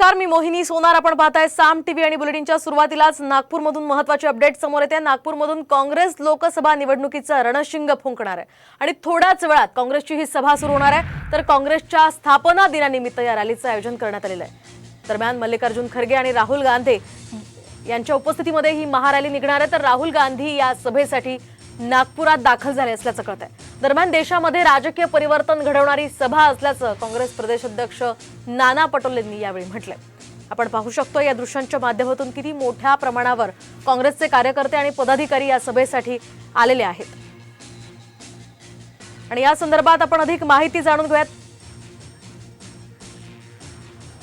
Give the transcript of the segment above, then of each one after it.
नमस्कार मी मोहिनी सोनार. आपण पाहताय साम टीव्ही आणि बुलेटिनच्या सुरुवातीलाच नागपूरमधून महत्त्वाचे अपडेट समोर येते. नागपूरमधून काँग्रेस लोकसभा निवडणुकीचं रणशिंग फुंकणार आहे. आणि थोड्याच वेळात काँग्रेसची ही सभा सुरू होणार आहे. तर काँग्रेसच्या स्थापना दिनानिमित्त या रॅलीचं आयोजन करण्यात आलेलं आहे. दरम्यान मल्लिकार्जुन खरगे आणि राहुल गांधी यांच्या उपस्थितीमध्ये ही महारॅली निघणार आहे. तर राहुल गांधी या सभेसाठी नागपुरात दाखल झाले असल्याचं कळत आहे दरम्यान देशामध्ये राजकीय परिवर्तन घडवणारी सभा असल्याचं काँग्रेस प्रदेशाध्यक्ष नाना पटोलेंनी यावेळी म्हटलंय. आपण पाहू शकतो या दृश्यांच्या माध्यमातून किती मोठ्या प्रमाणावर काँग्रेसचे कार्यकर्ते आणि पदाधिकारी या सभेसाठी आलेले आहेत. आणि या संदर्भात आपण अधिक माहिती जाणून घेऊयात.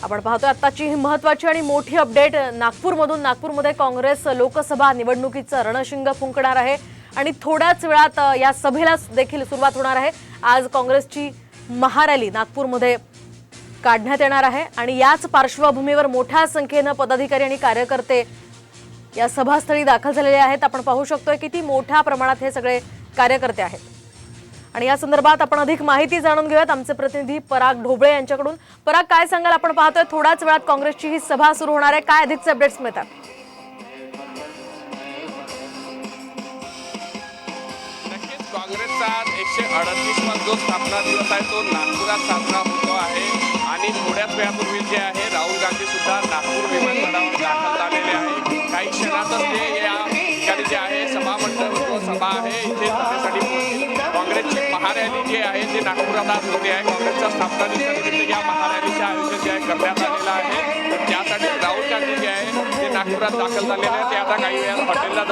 आपण पाहतोय आताची ही महत्वाची आणि मोठी अपडेट. नागपूरमधून नागपूरमध्ये काँग्रेस लोकसभा निवडणुकीचं रणशिंग फुंकणार आहे. आणि थोड्याच वेळात या सभेला देखील सुरुवात होणार आहे. आज काँग्रेसची महारॅली नागपूरमध्ये काढण्यात येणार आहे आणि याच पार्श्वभूमीवर मोठ्या संख्येनं पदाधिकारी आणि कार्यकर्ते या सभास्थळी दाखल झालेले आहेत. आपण पाहू शकतोय किती मोठ्या प्रमाणात हे सगळे कार्यकर्ते आहेत. आणि या संदर्भात आपण अधिक माहिती जाणून घेऊयात. आमचे प्रतिनिधी पराग ढोबळे यांच्याकडून. पराग काय सांगाल? आपण पाहतोय थोड्याच वेळात काँग्रेसची ही सभा सुरू होणार आहे. काय अधिकचे अपडेट्स मिळतात? काँग्रेसचा एकशे अडतीसवा जो स्थापना दिवस आहे तो नागपुरात साजरा होतो आहे. आणि थोड्याच वेळापूर्वी जे आहे राहुल गांधी सुद्धा नागपूर विमानतळावर दाखल झालेले आहे. काही क्षणातच ते या ठिकाणी जे आहे सभामंडळ सभा आहे इथे सभेसाठी काँग्रेसची महारॅली जी आहे ते नागपुरात आज होते आहे. काँग्रेसच्या स्थापना दिवसानिमित्त या महारॅलीचे आयोजन जे आहे करण्यात आलेलं आहे. त्यासाठी राहुल गांधी जे आहे ते नागपुरात दाखल झालेले आहेत. ते आता काही वेळात हॉटेलला